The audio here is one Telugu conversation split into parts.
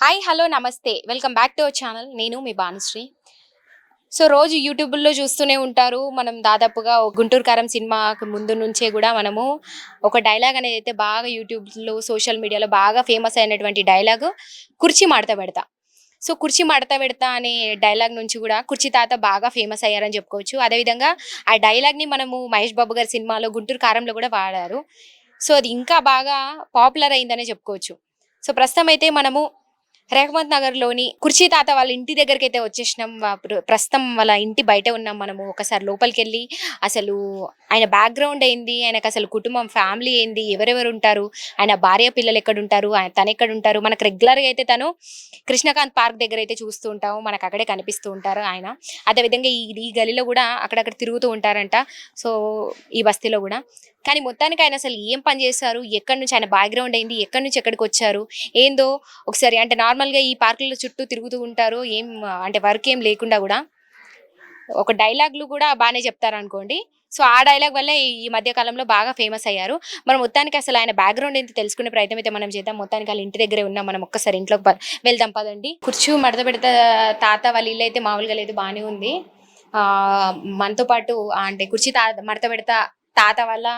హాయ్ హలో నమస్తే. Welcome back to our channel నేను మీ భానుశ్రీ సో రోజు యూట్యూబ్లో చూస్తూనే ఉంటారు. మనం దాదాపుగా గుంటూరు కారం సినిమాకి ముందు నుంచే కూడా మనము ఒక డైలాగ్ అనేది అయితే బాగా యూట్యూబ్లో సోషల్ మీడియాలో బాగా ఫేమస్ అయినటువంటి డైలాగ్ కుర్చీ మడత పెడతా. సో కుర్చీ మడత పెడతా అనే డైలాగ్ నుంచి కూడా కుర్చీ తాత బాగా ఫేమస్ అయ్యారని చెప్పుకోవచ్చు. అదేవిధంగా ఆ డైలాగ్ని మనము మహేష్ బాబు గారి సినిమాలో గుంటూరు కారంలో కూడా వాడారు. సో అది ఇంకా బాగా పాపులర్ అయిందనే చెప్పుకోవచ్చు. సో ప్రస్తుతం అయితే మనము రేఖమత్ నగర్లోని కుర్చీ తాత వాళ్ళ ఇంటి దగ్గరికి అయితే వచ్చేసినాం ప్రస్తుతం వాళ్ళ ఇంటి బయట ఉన్నాం మనము. ఒకసారి లోపలికి వెళ్ళి అసలు ఆయన బ్యాక్గ్రౌండ్ ఏంది? ఆయనకు అసలు కుటుంబం ఫ్యామిలీ ఏంది? ఎవరెవరు ఉంటారు? ఆయన భార్య పిల్లలు ఎక్కడ ఉంటారు ఆయన తను ఎక్కడ ఉంటారు మనకు రెగ్యులర్గా అయితే తను కృష్ణకాంత్ పార్క్ దగ్గర అయితే చూస్తూ ఉంటాము. మనకు అక్కడే కనిపిస్తూ ఉంటారు ఆయన. అదేవిధంగా ఈ ఈ గలిలో కూడా అక్కడక్కడ తిరుగుతూ ఉంటారంట. సో ఈ బస్తీలో కూడా. కానీ మొత్తానికి ఆయన అసలు ఏం పని చేస్తారు ఎక్కడి నుంచి ఆయన బ్యాక్గ్రౌండ్ అయింది ఎక్కడి నుంచి ఎక్కడికి వచ్చారు? ఏందో ఒకసారి అంటే నార్మల్గా ఈ పార్కుల చుట్టూ తిరుగుతూ ఉంటారు. ఏం అంటే వర్క్ ఏం లేకుండా కూడా. ఒక డైలాగ్లు కూడా బాగానే చెప్తారు అనుకోండి సో ఆ డైలాగ్ వల్ల ఈ మధ్య కాలంలో బాగా ఫేమస్ అయ్యారు. మనం మొత్తానికి అసలు ఆయన బ్యాక్గ్రౌండ్ ఏంటి తెలుసుకునే ప్రయత్నం అయితే మనం చేద్దాం. మొత్తానికి వాళ్ళ ఇంటి దగ్గరే ఉన్నాం. మనం ఒక్కసారి ఇంట్లోకి ప- వెళ్దాం పదండి. కుర్చీ మడత పెడతా తాత వాళ్ళ ఇల్లు అయితే మామూలుగా లేదు బాగానే ఉంది. ఆ మనతో పాటు అంటే కుర్చీ తా మడత పెడతా తాత వాళ్ళ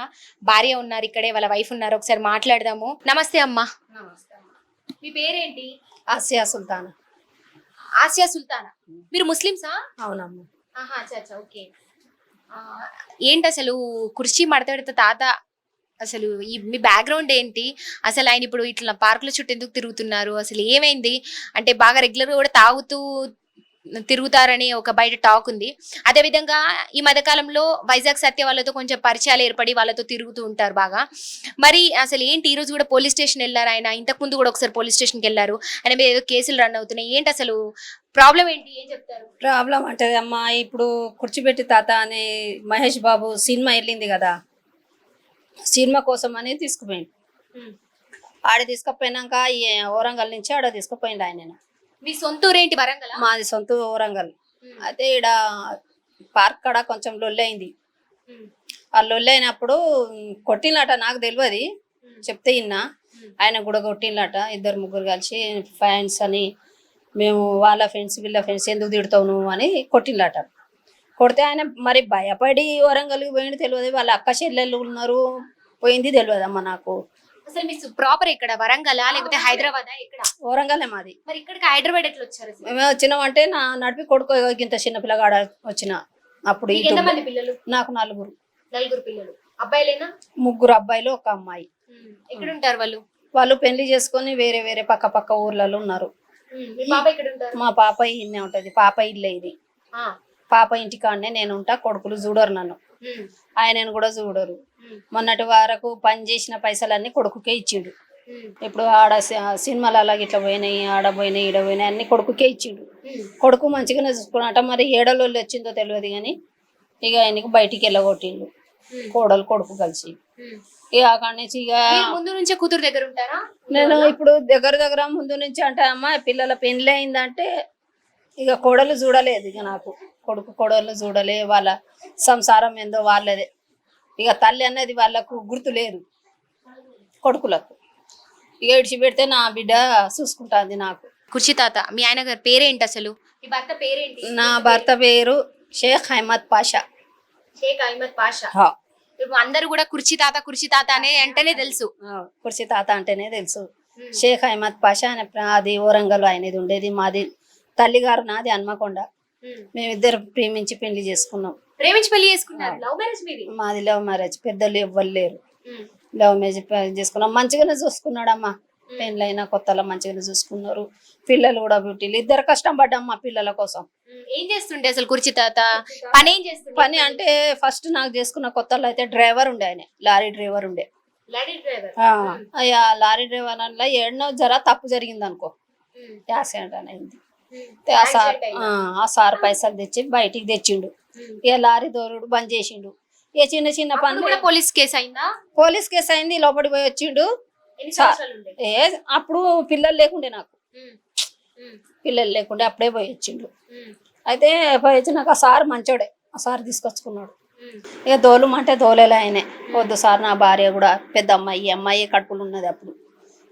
భార్య ఉన్నారు ఇక్కడే వాళ్ళ వైఫ్ ఉన్నారు. ఒకసారి మాట్లాడదాము. నమస్తే అమ్మా. మీ పేరేంటి? ఆసియా సుల్తాన్. ఆసియా సుల్తానా? మీరు ముస్లిమ్సా? అవునమ్మా. ఆహా అచ్చా అచ్చా ఓకే. ఏంటి అసలు కుర్చీ మడత తాత? అసలు ఈ మీ బ్యాక్గ్రౌండ్ ఏంటి? అసలు ఆయన ఇప్పుడు ఇట్లా పార్కుల చుట్టూ ఎందుకు తిరుగుతున్నారు? అసలు ఏమైంది? అంటే బాగా రెగ్యులర్గా కూడా తాగుతూ తిరుగుతారని ఒక బయట టాక్ ఉంది. అదే విధంగా ఈ మధ్యకాలంలో వైజాగ్ సత్య వాళ్ళతో కొంచెం పరిచయాలు ఏర్పడి వాళ్ళతో తిరుగుతూ ఉంటారు బాగా. మరి అసలు ఏంటి ఈ రోజు కూడా పోలీస్ స్టేషన్ వెళ్ళారు ఆయన? ఇంతకు ముందు కూడా ఒకసారి పోలీస్ స్టేషన్కి వెళ్ళారు. ఆయన మీద ఏదో కేసులు రన్ అవుతున్నాయి. ఏంటి అసలు ప్రాబ్లం ఏంటి? ఏం చెప్తారు? ప్రాబ్లం అంటే అమ్మా ఇప్పుడు కుర్చిపెట్టి తాత అనే మహేష్ బాబు సినిమా వెళ్ళింది కదా? సినిమా కోసం అని తీసుకుపోయింది ఆడ తీసుకుపోయినాక ఈ ఓరంగల్ నుంచి ఆడ తీసుకుపోయింది ఆయన మీ సొంత ఊరేంటి వరంగల్? మాది సొంత ఓరంగల్ అయితే ఈడ పార్క్ కాడ కొంచెం లొల్లి అయింది ఆ లొల్లి అయినప్పుడు కొట్టినట నాకు తెలియదు చెప్తే ఇన్నా. ఆయన కూడా కొట్టినట ఇద్దరు ముగ్గురు కలిసి ఫ్యాన్స్ అని మేము వాళ్ళ ఫ్రెండ్స్ వీళ్ళ ఫ్రెండ్స్ ఎందుకు తిడతావు నువ్వు అని కొట్టినట కొడితే ఆయన మరి భయపడి వరంగల్కి పోయింది తెలియదు వాళ్ళ అక్క చెల్లెళ్ళు ఉన్నారు. పోయింది తెలియదు అమ్మ నాకు. అసలు మీ ప్రాపర్ ఇక్కడ వరంగల్? లేకపోతే హైదరాబాద్? ఇక్కడ వరంగలే మాది. మరి ఇక్కడికి హైదరాబాద్ ఎట్లా వచ్చారు? మేము వచ్చినామంటే నా నడిపి కొడుకు ఇంత చిన్న పిల్లగాడ వచ్చిన. అప్పుడు మీకు ఇటు ఎంతమంది పిల్లలు? నాకు నలుగురు. నలుగురు పిల్లలు. అబ్బాయిలేనా? ముగ్గురు అబ్బాయిలు ఒక అమ్మాయి. ఎక్కడ ఉంటారు వాళ్ళు? వాళ్ళు పెళ్ళి చేసుకొని వేరే వేరే పక్క పక్క ఊర్లలో ఉన్నారు. మీ పాప ఇన్నే ఉంటది. పాప ఇల్లే ఇది. పాప ఇంటికాడనే నేను ఉంటా. కొడుకులు చూడరు నన్ను. ఆయనను కూడా చూడరు. మొన్నటి వరకు పని చేసిన పైసలన్నీ కొడుకుకే ఇచ్చిండు. ఇప్పుడు ఆడ సినిమాలు అలాగ ఇట్లా పోయినాయి ఆడ పోయినాయి ఈడ పోయినాయి అన్ని కొడుకుకే ఇచ్చిండు. కొడుకు మంచిగానే చూసుకున్నట మరి ఏడలో వచ్చిందో తెలియదు కానీ ఇక ఆయనకు బయటికి వెళ్ళగొట్టిండు. కోడలు కొడుకు కలిసి. ఇక అక్కడి నుంచి ఇక ముందు నుంచే కూతురు దగ్గర ఉంటారా నేను ఇప్పుడు దగ్గర దగ్గర ముందు నుంచి అంటే అమ్మ పిల్లల పెళ్ళి అయిందంటే ఇక కోడలు చూడలేదు ఇక నాకు కొడుకు కోడలు చూడలే వాళ్ళ సంసారం ఏందో వాళ్ళదే. ఇక తల్లి అనేది వాళ్ళకు గుర్తు లేదు కొడుకులకు. ఇక ఇడిచిపెడితే నా బిడ్డ చూసుకుంటుంది నాకు. కుర్చీ తాత మీ ఆయన గారి పేరేంటి అసలు? మీ భర్త పేరేంటి? నా భర్త పేరు షేక్ అహ్మద్ పాషా. షేక్ అహ్మద్ పాషా. అందరూ కూడా కుర్చీ తాత కుర్చీ తాత అనే అంటేనే తెలుసు. కుర్చీ తాత అంటేనే తెలుసు. షేక్ అహ్మద్ పాషా అనే అది ఓరంగల్ ఆయనది ఉండేది మాది తల్లిగారు నాది హన్మకొండ. మేమిద్దరు ప్రేమించి పెళ్ళి చేసుకున్నాం. ప్రేమించి పెళ్ళి చేసుకున్నారు. లవ్ మ్యారేజ్ మీది? మాది లవ్ మ్యారేజ్ పెద్దలు ఎవ్వరు లేరు. ఉమ్. లవ్ మ్యారేజ్ చేసుకున్నాం. మంచిగానే చూసుకున్నాడమ్మా. పెళ్ళైనా కొత్తలో మంచిగానే చూసుకున్నారు. పిల్లలు కూడా బ్యూటీలు ఇద్దరు కష్టం పడ్డాం మా పిల్లల కోసం. ఏం చేస్తుండే అసలు కుర్చీ తాత? పని ఏం చేస్తుండే పని అంటే ఫస్ట్ నాకు చేసుకున్న కొత్తలో అయితే డ్రైవర్ ఉండే ఆయన. లారీ డ్రైవర్ ఉండే. లారీ డ్రైవర్ ఆ, అయ్యా లారీ డ్రైవర్ అట్లా ఏడనో జర తప్పు జరిగింది అనుకో యాక్సిడెంట్ అని అయింది. ఆ సార్ ఆ, సార్ పైసలు తెచ్చి బయటికి తెచ్చిండు. ఇక లారీ దోరుడు బంద్ చేసిండు. ఇక చిన్న చిన్న పనులు కూడా పోలీస్ కేసు అయిందా? పోలీస్ కేసు అయింది లోపలికి పోయి వచ్చిండు. ఏ అప్పుడు పిల్లలు లేకుండే నాకు. పిల్లలు లేకుండే అప్పుడే పోయి వచ్చిండు. అయితే పోయి వచ్చినాక ఆ సార్ మంచోడే. ఆ సార్ తీసుకొచ్చుకున్నాడు. ఇక దోలం అంటే దోలేలే ఆయనే. వద్దు సార్ నా భార్య కూడా పెద్ద అమ్మాయి. అమ్మాయి కడుపులు ఉన్నది అప్పుడు.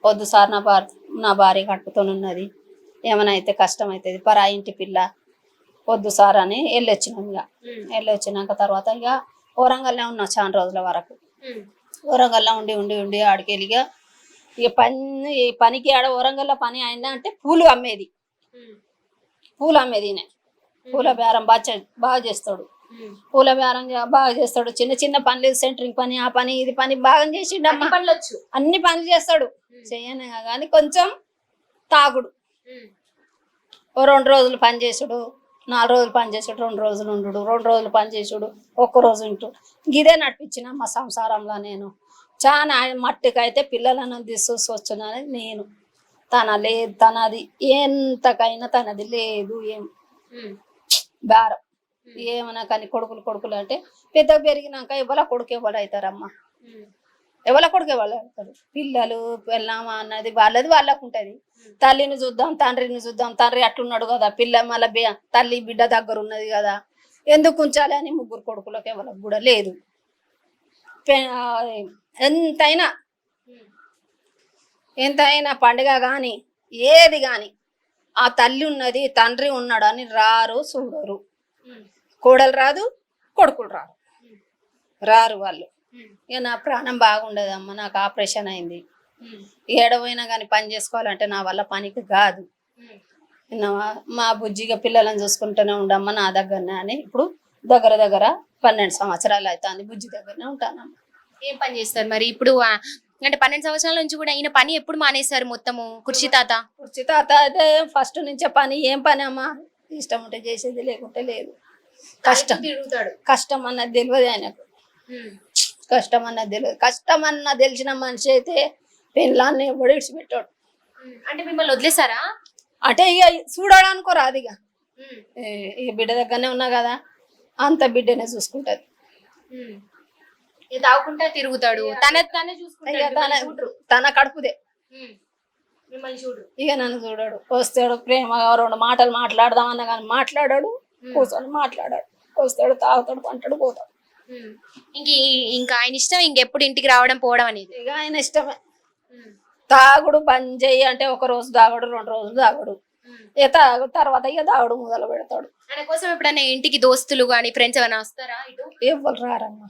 వద్దు సార్ నా భార్య నా భార్య కట్టుతోనున్నది ఏమైనా అయితే కష్టం అవుతుంది పరా ఇంటి పిల్ల వద్దు సార్ అని వెళ్ళొచ్చినాం ఇక వెళ్ళొచ్చినాక తర్వాత ఇక వరంగల్లో ఉన్నా చాలా రోజుల వరకు. వరంగల్లో ఉండి ఉండి ఉండి ఆడికి వెళ్ళి ఇక పని ఈ పనికి ఆడ వరంగల్లో పని అయినా అంటే పూలు అమ్మేది. పూలు అమ్మేది పూల బేరం బాగా బాగా చేస్తాడు. పూల బేరం బాగా చేస్తాడు. చిన్న చిన్న పనులు సెంటరింగ్ పని ఆ పని ఇది పని బాగా పనులొచ్చు. అన్ని పనులు చేస్తాడు. చేయను కానీ కొంచెం తాగుడు. ఓ రెండు రోజులు పని చేసుడు నాలుగు రోజులు పని చేసుడు రెండు రోజులు ఉండు రెండు రోజులు పని చేసుడు ఒక్క రోజు ఉంటూ ఇదే నడిపించిన మా సంసారంలో నేను. చాలా మట్టికైతే పిల్లలను తీసుకొచ్చునని నేను. తన లేదు తనది ఎంతకైనా తనది లేదు ఏం. బేరం ఏమన్నా కానీ కొడుకులు కొడుకులు అంటే పెద్ద పెరిగినాక ఎవల కొడుకు ఎవరు కొడుకు ఎవరు పిల్లలు పెళ్ళామా అన్నది వాళ్ళది వాళ్ళకు ఉంటది. తల్లిని చూద్దాం తండ్రిని చూద్దాం తండ్రి అట్లున్నాడు కదా పిల్ల మళ్ళీ బి- తల్లి బిడ్డ దగ్గర ఉన్నది కదా ఎందుకు ఉంచాలి అని ముగ్గురు కొడుకులకు ఎవరికి కూడా లేదు. ఎంతైనా ఎంతైనా పండుగ కానీ ఏది కానీ ఆ తల్లి ఉన్నది తండ్రి ఉన్నాడు అని రారు చూడరు. కోడలు రాదు కొడుకులు రారు. రారు వాళ్ళు. ఇక నా ప్రాణం బాగుండదమ్మా నాకు ఆపరేషన్ అయింది. ఏడవైనా కానీ పని చేసుకోవాలంటే నా వల్ల పనికి కాదు? మా బుజ్జిగా పిల్లలను చూసుకుంటూనే ఉండమ్మా నా దగ్గరనే అని ఇప్పుడు దగ్గర దగ్గర పన్నెండు సంవత్సరాలు అవుతుంది బుజ్జి దగ్గరనే ఉంటానమ్మా. ఏం పని చేస్తారు మరి? ఇప్పుడు అంటే పన్నెండు సంవత్సరాల నుంచి కూడా ఈయన పని ఎప్పుడు మానేశారు మొత్తము? కుర్చీ తాత? కుర్చీ తాత అయితే ఫస్ట్ నుంచే పని. ఏం పని అమ్మా? ఇష్టం ఉంటే చేసేది లేకుంటే లేదు. కష్టం. తిరుగుతాడు. కష్టం అన్నది తెలియదు ఆయనకు. కష్టం అన్నది తెలియదు కష్టం అన్న తెలిసిన మనిషి అయితే పెళ్ళాన్ని ఎవడు ఇడిచిపెట్టాడు అంటే మిమ్మల్ని వదిలేసారా అంటే ఇక చూడడానికో రాదు ఇక ఈ బిడ్డ దగ్గరనే ఉన్నా కదా అంత బిడ్డనే చూసుకుంటది. తాగుకుంటా తిరుగుతాడు. తన తనే ఇక చూసుకుంటాడు తన కడుపుదే. ఇక నన్ను చూడాడు. వస్తాడు ప్రేమగా రెండు మాటలు మాట్లాడదామన్నా కానీ మాట్లాడాడు కూర్చొని మాట్లాడాడు. వస్తాడు తాగుతాడు పంటాడు పోతాడు. ఇంక ఇంకా ఆయన ఇష్టం ఇంకెప్పుడు ఇంటికి రావడం పోవడం అనేది. ఇక ఆయన ఇష్టమే. తాగుడు బంద్ చెయ్యి అంటే ఒక రోజు తాగడు రెండు రోజులు తాగడు. ఇక తాగు తర్వాత ఇక తాగుడు మొదలు పెడతాడు. ఆయన కోసం ఎప్పుడైనా ఇంటికి దోస్తులు గాని ఫ్రెండ్స్ ఏమైనా వస్తారా ఇటు? ఎవరు రారమ్మా.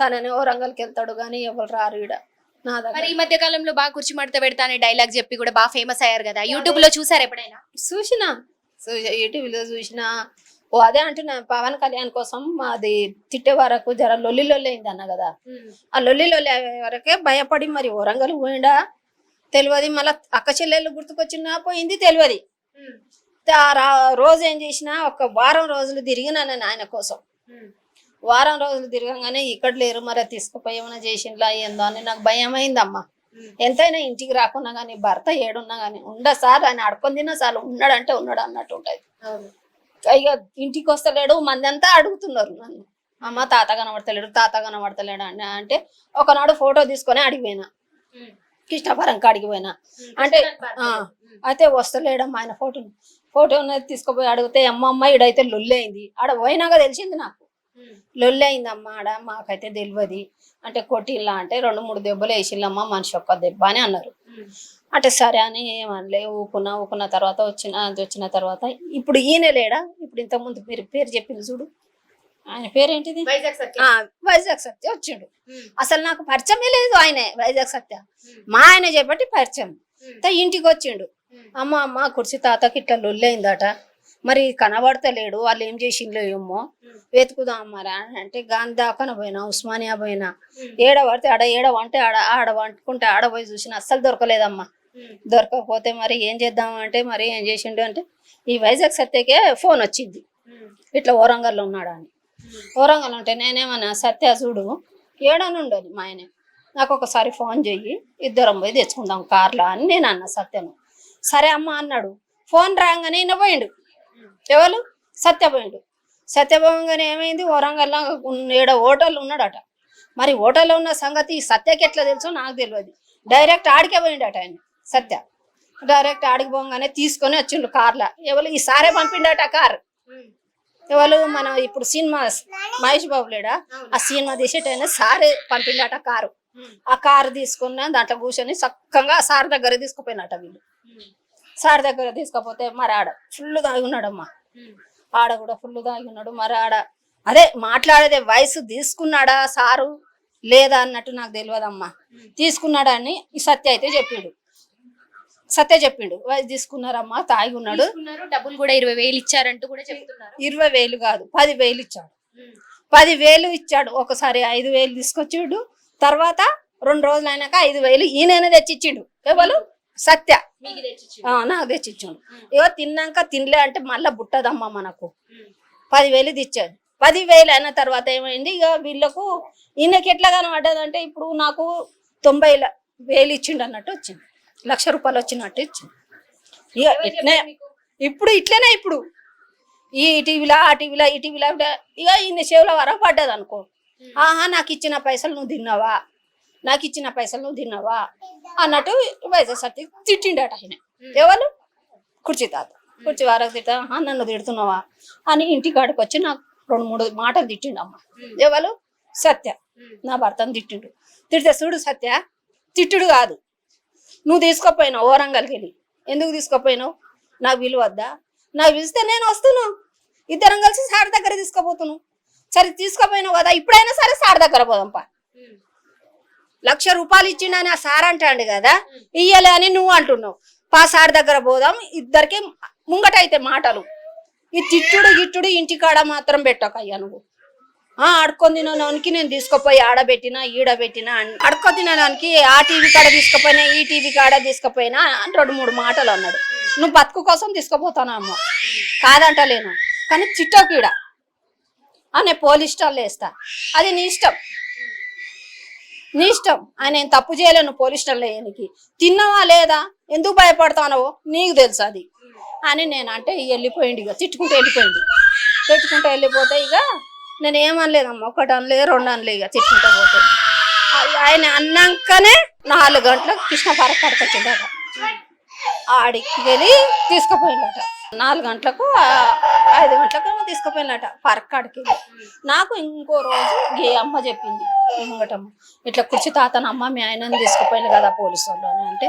తనని ఓరంగల్కి వెళ్తాడు కానీ ఎవరు రారు ఈడ. నా దగ్గర. మరి ఈ మధ్య కాలంలో బాగా కుర్చీ మడత పెడతా అనే డైలాగ్ చెప్పి కూడా బాగా ఫేమస్ అయ్యారు కదా. యూట్యూబ్లో చూసారు ఎప్పుడైనా? చూసిన. యూట్యూబ్లో చూసిన ఓ అదే అంటున్నా పవన్ కళ్యాణ్ కోసం అది తిట్టే వరకు జర లొల్లి లొల్లి అయింది అన్న కదా. ఆ లొల్లి లొల్లి అయ్యే వరకే భయపడి మరి వరంగల్ పోయిండా? తెలియదు మళ్ళీ అక్క చెల్లెళ్ళు గుర్తుకొచ్చినా పోయింది తెలియదు. రోజు ఏం చేసినా ఒక వారం రోజులు తిరిగినా నేను ఆయన కోసం. వారం రోజులు తిరగంగానే ఇక్కడ లేరు మరి తీసుకుపోయి ఏమైనా చేసిండ్లా ఏందో అని నాకు భయం అయిందమ్మా ఎంతైనా ఇంటికి రాకున్నా కానీ భర్త ఏడున్నా కానీ ఉండ సార్ ఆయన అడుకొని తిన్నా సార్ ఉన్నాడంటే ఉన్నాడు అన్నట్టు ఉంటుంది. ఇక ఇంటికి వస్తలేడు మంది అంతా అడుగుతున్నారు నన్ను. అమ్మ తాత కనబడతలేడు తాత కనబడతలేడు అని అంటే ఒకనాడు ఫోటో తీసుకొని అడిగిపోయినా. కృష్ణపురం కాడికి పోయినా. అంటే అయితే వస్తలేడమ్మా ఆయన ఫోటో. ఫోటో తీసుకుపోయి అడిగితే అమ్మమ్మ ఈడైతే లొల్లి అయింది ఆడ పోయినాక తెలిసింది నాకు. లొల్లి అయిందమ్మా ఆడ మాకైతే తెలియదు అంటే కొట్టిల్లా అంటే రెండు మూడు దెబ్బలు వేసిల్లమ్మ మనిషి ఒక్క దెబ్బ అని అన్నారు. అంటే సరే అని ఏమనలే ఊకున్నా ఊకున్న తర్వాత వచ్చిన వచ్చిన తర్వాత ఇప్పుడు ఈయన లేడా? ఇప్పుడు ఇంతకుముందు మీరు పేరు చెప్పింది చూడు. ఆయన పేరేంటిది? వైజాగ్ సత్యం. ఆ, వైజాగ్ సత్య వచ్చిండు. అసలు నాకు పరిచయమే లేదు ఆయనే వైజాగ్ సత్య. మా ఆయన చెప్పటి పరిచయం. ఇంటికి వచ్చిండు. అమ్మ అమ్మ కుర్చీ తాతకి ఇట్లా లొల్లైందట. మరి కనబడతలేడు వాళ్ళు ఏం చేసిండ్లో ఏమో. వెతుకుదాం మరి అంటే గాంధీ దాకాన పోయినా ఉస్మానియా పోయినా. ఏడ పడితే ఆడ ఏడ వంటే ఆడ ఆడ వంటుకుంటే ఆడ పోయి చూసిన అస్సలు దొరకలేదమ్మా. దొరకకపోతే మరి ఏం చేద్దాం అంటే మరి ఏం చేసిండు అంటే ఈ వైజాగ్ సత్యకే ఫోన్ వచ్చింది. ఇట్లా ఓరంగల్లో ఉన్నాడు అని. ఓరంగల్ ఉంటే నేనేమన్నా సత్య చూడు ఏడనుండదు మా ఆయన. నాకు ఒకసారి ఫోన్ చెయ్యి ఇద్దరం పోయి తెచ్చుకుందాం కార్లో అని నేను అన్న సత్యను. సరే అమ్మ అన్నాడు. ఫోన్ రాగానే ఈయన పోయిండు. ఎవరు? సత్య పోయిండు. సత్య ఏమైంది? వరంగల్లో ఏడ హోటల్ ఉన్నాడట. మరి హోటల్లో ఉన్న సంగతి సత్యకి ఎట్లా తెలుసో నాకు తెలియదు. డైరెక్ట్ ఆడికే పోయిండట ఆయన. సత్య. డైరెక్ట్ ఆడికి పోగానే తీసుకొని వచ్చిండు కార్లో ఎవరు ఈ సారే పంపిండట కార్ ఎవరు మనం ఇప్పుడు సినిమా మహేష్ బాబు లేడా? ఆ సినిమా తీసేటైనా సారే పంపిండట కారు ఆ కారు తీసుకున్న దాంట్లో కూర్చొని చక్కగా సార్ దగ్గర తీసుకుపోయినట్ట వీళ్ళు. సార్ దగ్గర తీసుకపోతే మరి ఆడ ఫుల్ తాగి ఉన్నాడమ్మా. ఆడ కూడా ఫుల్ తాగి ఉన్నాడు మరి ఆడ. అదే మాట్లాడేదే వయసు తీసుకున్నాడా సారు? లేదా అన్నట్టు నాకు తెలియదమ్మా. తీసుకున్నాడా అని ఈ సత్య అయితే చెప్పిండు. సత్య చెప్పిండు వయసు తీసుకున్నారమ్మా తాగి ఉన్నాడు డబ్బులు కూడా ఇరవై వేలు ఇచ్చారంటూ కూడా చెప్తున్నారు. ఇరవై వేలు కాదు పది వేలు ఇచ్చాడు. పది వేలు ఇచ్చాడు ఒకసారి ఐదు వేలు తీసుకొచ్చాడు తర్వాత రెండు రోజులు అయినాక ఐదు వేలు ఈయన తెచ్చిచ్చిండు. ఎవరు? సత్య. నాకు తెచ్చిచ్చాడు. ఇగో తిన్నాక తినలే అంటే మళ్ళా బుట్టదమ్మా మనకు. పదివేలు తెచ్చాడు. పదివేలు అయిన తర్వాత ఏమైంది? ఇక వీళ్ళకు ఈయనకి ఎట్లా కనబడ్డదంటే ఇప్పుడు నాకు తొంభై వేలు ఇచ్చిండు అన్నట్టు వచ్చింది. లక్ష రూపాయలు వచ్చినట్టు ఇక ఇట్లనే ఇప్పుడు ఇట్లనే ఇప్పుడు. ఈ టీవీలో ఆ టీవీలో ఈ టీవీలో ఇక ఈయన చెవుల వరకు పడ్డది అనుకో. ఆహా నాకు ఇచ్చిన పైసలు నువ్వు తిన్నావా? నాకు ఇచ్చిన పైసలు నువ్వు తిన్నావా? అన్నట్టు వైజాగ్ తిట్టిండట ఆయన. ఎవరు? కుర్చీ తాత. కుర్చీ వారకు తిట్టా "ఆహా, నన్ను తిడుతున్నావా? అని ఇంటి కాడికి వచ్చి నాకు రెండు మూడు మాటలు తిట్టిండమ్మ. ఎవరు? సత్య. నా భర్తను తిట్టిండు. తిడితే చూడు సత్య తిట్టుడు కాదు. నువ్వు తీసుకోపోయినావు ఓరంగల్కి వెళ్ళి ఎందుకు తీసుకోపోయినావు? నాకు విలువద్దా నాకు పిలిస్తే నేను వస్తున్నాను ఇద్దరం కలిసి సార్ దగ్గర తీసుకోపోతున్నావు సరే తీసుకోపోయినావు కదా ఇప్పుడైనా సరే సార్ దగ్గర పోదాంపా లక్ష రూపాయలు ఇచ్చిండని ఆ సార్ అంటాడు కదా ఇయ్యలే అని నువ్వు అంటున్నావు. పా సార్ దగ్గర పోదాం ఇద్దరికి ముంగట అయితే మాటలు. ఈ తిట్టుడు గిట్టుడు ఇంటికాడ మాత్రం పెట్టకయ్యా నువ్వు. ఆ అడుక్కొని తినడానికి నేను తీసుకుపోయి ఆడబెట్టినా ఈడబెట్టినా అని అడుక్కొని తినడానికి ఆ టీవీ కాడ తీసుకుపోయినా ఈ టీవీ కాడ తీసుకుపోయినా అని రెండు మూడు మాటలు అన్నాడు. నువ్వు బతుకు కోసం తీసుకుపోతాను అమ్మ? కాదంటలేను కానీ చిట్టోకీడ. అనే పోలీస్ స్టాల్ వేస్తా అది నీ ఇష్టం. నీ ఇష్టం. ఆయన నేను తప్పు చేయలేను పోలీస్ స్టాల్ వేయనికి తిన్నావా లేదా? ఎందుకు భయపడతానో నీకు తెలుసు అది. అని నేను అంటే వెళ్ళిపోయింది ఇక తిట్టుకుంటూ వెళ్ళిపోయింది తిట్టుకుంటూ వెళ్ళిపోతే ఇక నేను ఏమనలేదమ్మా ఒకటి అనలేదు రెండు అనలే ఇక తిట్టుకుంటూ పోతే. ఆయన అన్నాకనే నాలుగు గంటలకు కృష్ణ పార్క్ పడకొచ్చిందట. ఆడికి వెళ్ళి తీసుకుపోయిందట. నాలుగు గంటలకు ఐదు గంటలకు తీసుకుపోయినట పార్క్ కాడికి వెళ్ళి. నాకు ఇంకో రోజు ఏ అమ్మ చెప్పింది ఈ ముంగటమ్మ ఇట్లా కుర్చీ తాతను అమ్మ మీ ఆయనని తీసుకుపోయింది కదా పోలీసు వాళ్ళు అని అంటే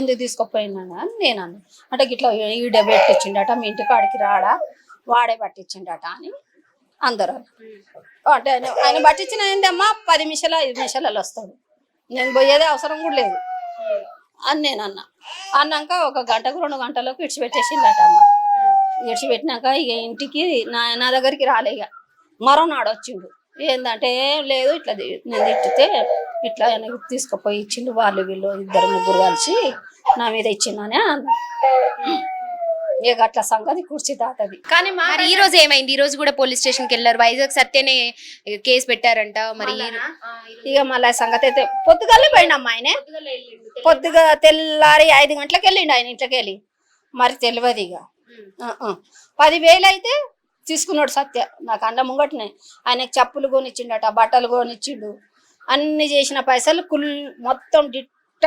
ఎందుకు తీసుకుపోయినాను అని నేను అన్న. అంటే ఇట్లా ఈడ పెట్టించిండట మీ ఇంటి కాడికి రాడా? వాడే పట్టించిండట అని అందరూ. అంటే ఆయన పట్టించిన ఏందమ్మా పది నిమిషాలు ఐదు నిమిషాలలో వస్తాడు. నేను పోయేదే అవసరం కూడా లేదు. అని నేను అన్నా. అన్నాక ఒక గంటకు రెండు గంటలకు ఇడిచిపెట్టేసిందట అమ్మ. ఇడిచిపెట్టినాక ఇక ఇంటికి నా నా దగ్గరికి రాలే ఇక. మరో నాడు వచ్చిండు. ఏంటంటే "ఏం లేదు ఇట్లా నేను తిట్టితే ఇట్లా ఆయనకి తీసుకుపోయి ఇచ్చిండు. వాళ్ళు వీళ్ళు ఇద్దరు ముగ్గురు కలిసి నా మీద ఇచ్చిందని అన్న. ఇక అట్లా సంగతి కుర్చీ తాతది కానీ మా మరి ఈ రోజు ఏమైంది? ఈ రోజు కూడా పోలీస్ స్టేషన్కి వెళ్ళారు. వైజాగ్ సత్యనే కేసు పెట్టారంట. మరి ఈ రో- ఇక మళ్ళీ సంగతి అయితే పొద్దుగాలే పోయిండమ్మా ఆయనే. పొద్దుగా తెల్లారి ఐదు గంటలకు వెళ్ళిండు ఆయన ఇంట్లోకి వెళ్ళి. మరి తెలియదు ఇక. ఉమ్. ఆ, ఆ. పదివేలు అయితే తీసుకున్నాడు సత్య. నాకు అండ ముంగటనే. ఆయనకి చెప్పులు కొనిచ్చిండట బట్టలు కొనిచ్చిండు. అన్ని చేసిన పైసలు కుల్ మొత్తం డిట్ట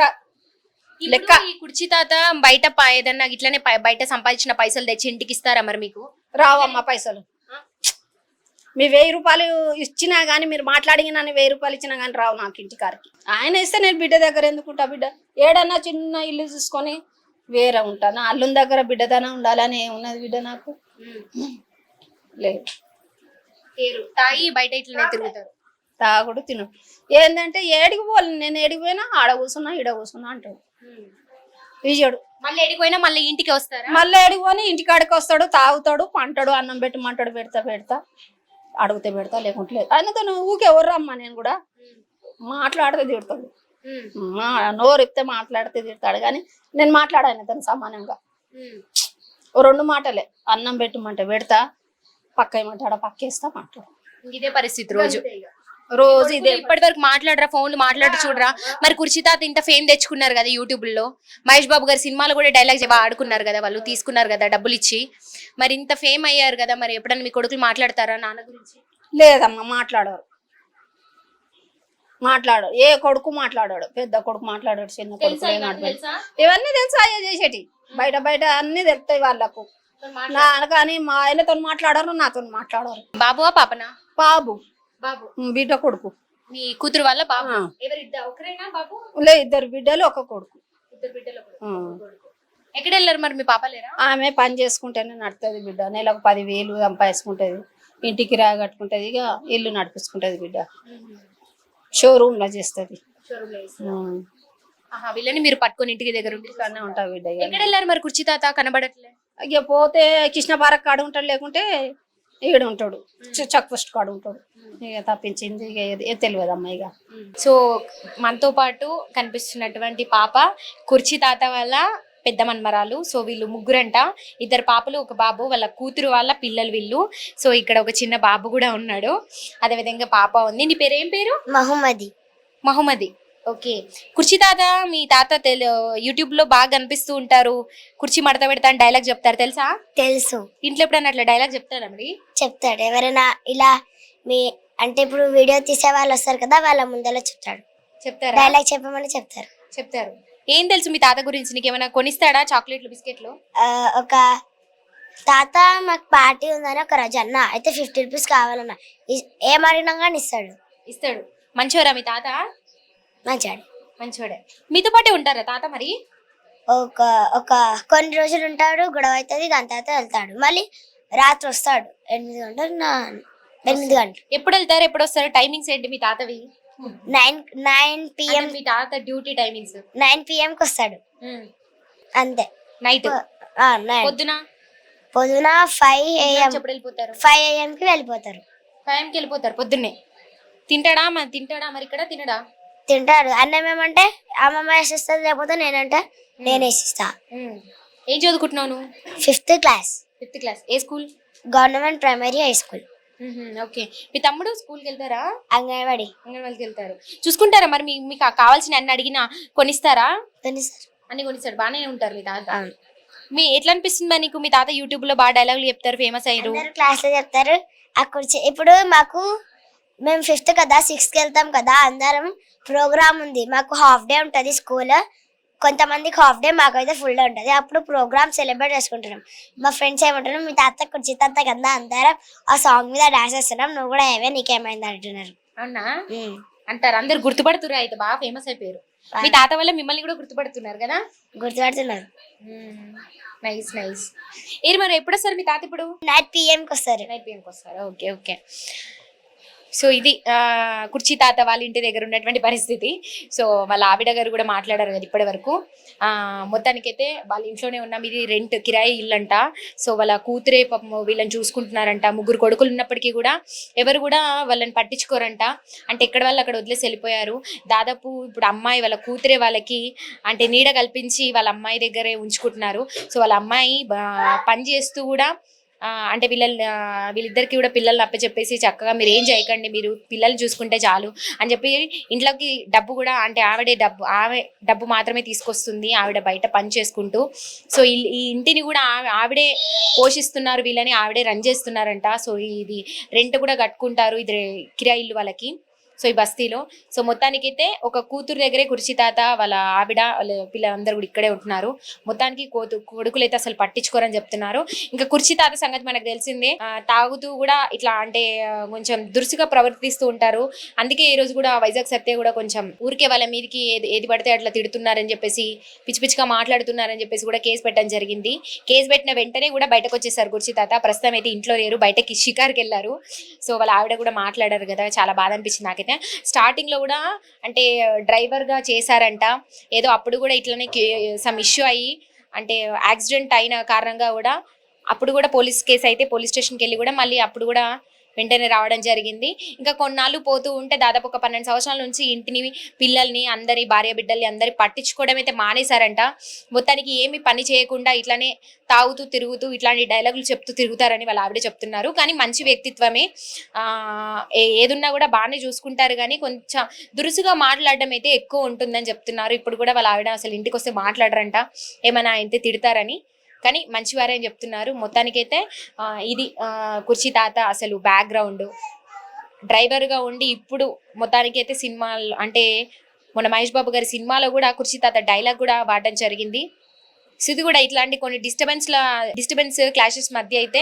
లెక్క. ఈ కుర్చీ తాత బయట ప- ఏదన్నా ఇట్లానే ప- బయట సంపాదించిన పైసలు తెచ్చి ఇంటికి ఇస్తారా మరి మీకు? రావమ్మా పైసలు. మీ వెయ్యి రూపాయలు ఇచ్చినా గానీ మీరు మాట్లాడిన నన్ను వెయ్యి రూపాయలు ఇచ్చినా గానీ రావు నాకు ఇంటికారికి ఆయన ఇస్తే నేను బిడ్డ దగ్గర ఎందుకుంటా బిడ్డ? ఏడన్నా చిన్న ఇల్లు చూసుకొని వేరే ఉంటా నా అల్లుని దగ్గర బిడ్డదన ఉండాలని ఏమున్నది బిడ్డ నాకు? లేదు. పేరు తాగి బయట ఇట్లనే తిరుగుతారు. తాగుడు తిను. ఏంటంటే ఏడికి పోవాలి నేను ఏడికి పోయినా ఆడ కూర్చున్నా ఈడ కూర్చున్నా అంటాడు. విజయుడు మళ్ళీ ఎడిపోయినా మళ్ళీ ఇంటికి వస్తారా? మళ్ళీ ఏడికి పోని ఇంటికాడికి వస్తాడు తాగుతాడు పంటాడు అన్నం పెట్టమంటాడు పెడతా పెడతా అడిగితే పెడతా లేకుంటే లేదు. ఆయనతో నువ్వు ఊకే ఎవరు రమ్మా నేను కూడా? మాట్లాడితే తిడతాడు. మా నోరు ఇస్తే మాట్లాడితే తిడతాడు కానీ నేను మాట్లాడాను తను సమానంగా. రెండు మాటలే. అన్నం పెట్టమంటే పెడతా పక్క ఏమంటాడా పక్కేస్తా మాట్లాడు. ఇదే పరిస్థితి రోజు. రోజు ఇదే. ఇప్పటి వరకు మాట్లాడరా ఫోన్లు మాట్లాడి చూడరా? మరి కుర్చీ తాత ఇంత ఫేమ్ తెచ్చుకున్నారు కదా యూట్యూబ్లో మహేష్ బాబు గారి సినిమాలో కూడా డైలాగ్స్ ఆడుకున్నారు కదా వాళ్ళు తీసుకున్నారు కదా డబ్బులు ఇచ్చి మరి ఇంత ఫేమ్ అయ్యారు కదా మరి ఎప్పుడన్నా మీ కొడుకులు మాట్లాడతారా నాన్న గురించి? లేదమ్మా మాట్లాడారు. మాట్లాడు ఏ కొడుకు మాట్లాడాడు? పెద్ద కొడుకు మాట్లాడాడు చిన్న కొడుకు ఇవన్నీ తెలుసా? అయ్యా చేసేటి? బయట బయట అన్ని తెలుస్తాయి వాళ్ళకు. నా కానీ మా ఆయనతో మాట్లాడారు నాతో మాట్లాడారు. బాబువా పాపనా? బాబు. బాబు. బిడ్డ కొడుకు. మీ కూతురు వాళ్ళ బాబు. ఎవరిద్దరు ఒకరేనా బాబు? లే ఇద్దరు బిడ్డలు ఒక కొడుకు. ఇద్దరు బిడ్డలు. ఎక్కడ వెళ్ళారు మరి మీ పాప లేరా? ఆమె పని చేసుకుంటేనే నడుతుంది బిడ్డ. నెలకు పదివేలు సంపాదించుకుంటది. ఇంటికి రా కట్టుకుంటది ఇక ఇల్లు నడిపించుకుంటది బిడ్డ. షోరూమ్లో చేస్తుంది. వీళ్ళని మీరు పట్టుకొని ఇంటికి దగ్గర ఉంటావు బిడ్డ. ఎక్కడ వెళ్ళారు మరి కుర్చీ తాత? కనబడట్లే. ఇక పోతే కృష్ణ పార్క్ కాడ ఉంటాడు లేకుంటే ఈడు ఉంటాడు. చెక్ పోస్ట్ కాడ ఉంటాడు. ఇక తప్పించింది ఇక తెలియదు అమ్మ ఇక. సో మనతో పాటు కనిపిస్తున్నటువంటి పాప కుర్చీ తాత వాళ్ళ పెద్ద మన్మరాలు. సో వీళ్ళు ముగ్గురంట. ఇద్దరు పాపలు ఒక బాబు వాళ్ళ కూతురు వాళ్ళ పిల్లలు వీళ్ళు. సో ఇక్కడ ఒక చిన్న బాబు కూడా ఉన్నాడు. అదేవిధంగా పాప ఉంది. నీ పేరు ఏం పేరు? మహమ్మది. మహమ్మది. ఓకే. కుర్చీ తాత మీ తాత తెలు యూట్యూబ్లో బాగా కనిపిస్తూ ఉంటారు. కుర్చీ మడత పెడతా అని డైలాగ్ చెప్తారు తెలుసా? తెలుసు. ఇంట్లో ఎప్పుడన్నా అట్లా డైలాగ్ చెప్తారా మరి? చెప్తాడు. ఎవరైనా ఇలా మీ అంటే ఇప్పుడు వీడియో తీసే వాళ్ళు వస్తారు కదా వాళ్ళ ముందర చెప్తాడు. చెప్తారా? డైలాగ్ చెప్పమని చెప్తారు. చెప్తారు. ఏం తెలుసు మీ తాత గురించి? నీకు ఏమైనా కొనిస్తాడా చాక్లెట్లు బిస్కెట్లు? ఒక తాత మాకు పార్టీ ఉందని ఒక రోజు అన్న అయితే ఫిఫ్టీ రూపీస్ కావాలన్న ఇ- ఏం అడిగినా కానీ ఇస్తాడు. ఇస్తాడు. మంచివారా మీ తాత? మంచాడు. మంచివాడే మీతో పాటే ఉంటారా తాత మరి? ఒక ఒక కొన్ని రోజులు ఉంటాడు గొడవ అవుతుంది దాని తర్వాత వెళ్తాడు. మళ్ళీ రాత్రి వస్తాడు. ఎనిమిది గంటలు నా ఎనిమిది గంటలు. ఎప్పుడు వెళ్తారు? ఎప్పుడు వస్తారు? టైమింగ్స్ ఏంటి మీ తాతవి? నైన్ నైన్ పిఎం మీ తాత డ్యూటీ టైమింగ్స్ నైన్ పిఎంకి వస్తాడు. అంతే. నైట్ పొద్దున? పొద్దున ఫైవ్ ఏఎం ఎప్పుడు వెళ్ళిపోతారు? ఫైవ్ ఏఎం కి వెళ్ళిపోతారు. టైం కి వెళ్ళిపోతారు పొద్దున్నే. తింటాడా మరి తింటాడా మరి ఇక్కడ? తినడా? తింటారు. అన్నం ఏమంటే అమ్మమ్మ వేసిస్తుంది లేకపోతే నేనంటే నేను వేసిస్తా. ఏం చదువుకుంటున్నావు నువ్వు? ఫిఫ్త్ క్లాస్ ఫిఫ్త్ క్లాస్ ఏ school government primary high school okay. మీ తమ్ముడు స్కూల్కి వెళ్తారా? అంగన్వాడి. అంగన్వాడికి వెళ్తారు. చూసుకుంటారా మరి? మీ మీకు కావాల్సిన అన్ని అడిగినా కొనిస్తారా? తెలుసు అన్ని కొనిస్తాడు బాగానే ఉంటారు మీ తాత. మీ ఎట్లా అనిపిస్తుంది మరి నీకు? మీ తాత యూట్యూబ్లో బాగా డైలాగులు చెప్తారు ఫేమస్ అయ్యారు. క్లాస్లో చెప్తారు. అక్కడ ఇప్పుడు మాకు మేము ఫిఫ్త్ కదా సిక్స్త్కి వెళ్తాం కదా అందరం ప్రోగ్రామ్ ఉంది. మాకు హాఫ్ డే ఉంటుంది స్కూల్. కొంతమందికి హాఫ్ డే మాకైతే ఫుల్ డే ఉంటుంది. అప్పుడు ప్రోగ్రామ్ సెలబ్రేట్ చేసుకుంటున్నాం. మా ఫ్రెండ్స్ ఏమంటున్నారు మీ తాత కుర్చీ తాత కదా అందరం ఆ సాంగ్ మీద డాన్స్ చేస్తున్నాం. నువ్వు కూడా ఏవే నీకేమైంది అంటున్నారు. అవునా. అంటారు. అందరు గుర్తుపడుతున్నారు అయితే బాగా ఫేమస్ అయిపోయారు. మీ తాత వల్ల మిమ్మల్ని కూడా గుర్తుపడుతున్నారు కదా? గుర్తుపడుతున్నారు. Nice nice. ఏరి మరి ఎప్పుడు వస్తారు మీ తాత ఇప్పుడు? నైట్ పిఎంకి వస్తారు. నైట్ పిఎంకి వస్తారు. Okay okay. సో ఇది కుర్చీ తాత వాళ్ళ ఇంటి దగ్గర ఉన్నటువంటి పరిస్థితి. సో వాళ్ళ ఆవిడ గారు కూడా మాట్లాడారు కదా ఇప్పటి వరకు. మొత్తానికైతే వాళ్ళ ఇంట్లోనే ఉన్నాం. ఇది రెంట్ కిరాయి ఇల్లు అంట. సో వాళ్ళ కూతురే పాపం వీళ్ళని చూసుకుంటున్నారంట. ముగ్గురు కొడుకులు ఉన్నప్పటికీ కూడా ఎవరు కూడా వాళ్ళని పట్టించుకోరంట. అంటే ఎక్కడ వాళ్ళు అక్కడ వదిలేసి వెళ్ళిపోయారు. దాదాపు ఇప్పుడు అమ్మాయి వాళ్ళ కూతురే వాళ్ళకి అంటే నీడ కల్పించి వాళ్ళ అమ్మాయి దగ్గరే ఉంచుకుంటున్నారు. సో వాళ్ళ అమ్మాయి పని చేస్తూ కూడా అంటే వీళ్ళ వీళ్ళిద్దరికి కూడా పిల్లల్ని అప్పచెప్పేసి చక్కగా మీరు ఏం చేయకండి మీరు పిల్లలు చూసుకుంటే చాలు అని చెప్పి ఇంట్లోకి డబ్బు కూడా అంటే ఆవిడే డబ్బు ఆమె డబ్బు మాత్రమే తీసుకొస్తుంది ఆవిడ బయట పని చేసుకుంటూ. సో ఈ- ఈ ఇంటిని కూడా ఆవిడే పోషిస్తున్నారు వీళ్ళని ఆవిడే రన్ చేస్తున్నారంట. సో ఇది రెంట్ కూడా కట్టుకుంటారు ఇది కిరాయి ఇల్లు వాళ్ళకి. సో ఈ బస్తీలో. సో మొత్తానికైతే ఒక కూతురు దగ్గరే కుర్చీ తాత వాళ్ళ ఆవిడ వాళ్ళ పిల్లలందరూ కూడా ఇక్కడే ఉంటున్నారు. మొత్తానికి కోతు కొడుకులు అయితే అసలు పట్టించుకోరని చెప్తున్నారు. ఇంకా కుర్చీ తాత సంగతి మనకు తెలిసిందే. తాగుతూ కూడా ఇట్లా అంటే కొంచెం దురుసుగా ప్రవర్తిస్తూ ఉంటారు. అందుకే ఈ రోజు కూడా వైజాగ్ సత్య కూడా కొంచెం ఊరికే వాళ్ళ మీదకి ఏది ఏది పడితే అట్లా తిడుతున్నారని చెప్పేసి పిచ్చి పిచ్చిగా మాట్లాడుతున్నారని చెప్పేసి కూడా కేసు పెట్టడం జరిగింది. కేసు పెట్టిన వెంటనే కూడా బయటకు వచ్చేసారు కుర్చీ తాత. ప్రస్తుతం అయితే ఇంట్లో లేరు బయటకి షికార్కి వెళ్ళారు సో వాళ్ళ ఆవిడ కూడా మాట్లాడారు కదా చాలా బాధ అనిపించింది నాకైతే. స్టార్టింగ్లో కూడా అంటే డ్రైవర్గా చేశారంట. ఏదో అప్పుడు కూడా ఇట్లనే సమ్ ఇష్యూ అయ్యి అంటే యాక్సిడెంట్ అయిన కారణంగా కూడా అప్పుడు కూడా పోలీస్ కేసు అయితే పోలీస్ స్టేషన్కి వెళ్ళి కూడా మళ్ళీ అప్పుడు కూడా వెంటనే రావడం జరిగింది. ఇంకా కొన్నాళ్ళు పోతూ ఉంటే దాదాపు ఒక పన్నెండు సంవత్సరాల నుంచి ఇంటిని పిల్లల్ని అందరి భార్య బిడ్డల్ని అందరి పట్టించుకోవడం అయితే మానేశారంట. మొత్తానికి ఏమి పని చేయకుండా ఇట్లానే తాగుతూ తిరుగుతూ ఇట్లాంటి డైలాగులు చెప్తూ తిరుగుతారని వాళ్ళ ఆవిడ చెప్తున్నారు. కానీ మంచి వ్యక్తిత్వమే. ఏ- ఏదున్నా కూడా బాగానే చూసుకుంటారు కానీ కొంచెం దురుసుగా మాట్లాడడం అయితే ఎక్కువ ఉంటుందని చెప్తున్నారు. ఇప్పుడు కూడా వాళ్ళ ఆవిడ అసలు ఇంటికి వస్తే మాట్లాడరంట. ఏమైనా అయితే తిడతారని. కానీ మంచివారే అని చెప్తున్నారు. మొత్తానికైతే ఇది ఆ, కుర్చీ తాత అసలు బ్యాక్గ్రౌండ్ డ్రైవర్గా ఉండి ఇప్పుడు మొత్తానికైతే సినిమాలు అంటే మన మహేష్ బాబు గారి సినిమాలో కూడా కుర్చీ తాత డైలాగ్ కూడా వాడడం జరిగింది. సో ఇది కూడా ఇట్లాంటి కొన్ని డిస్టర్బెన్స్ డిస్టర్బెన్స్ క్లాషెస్ మధ్య అయితే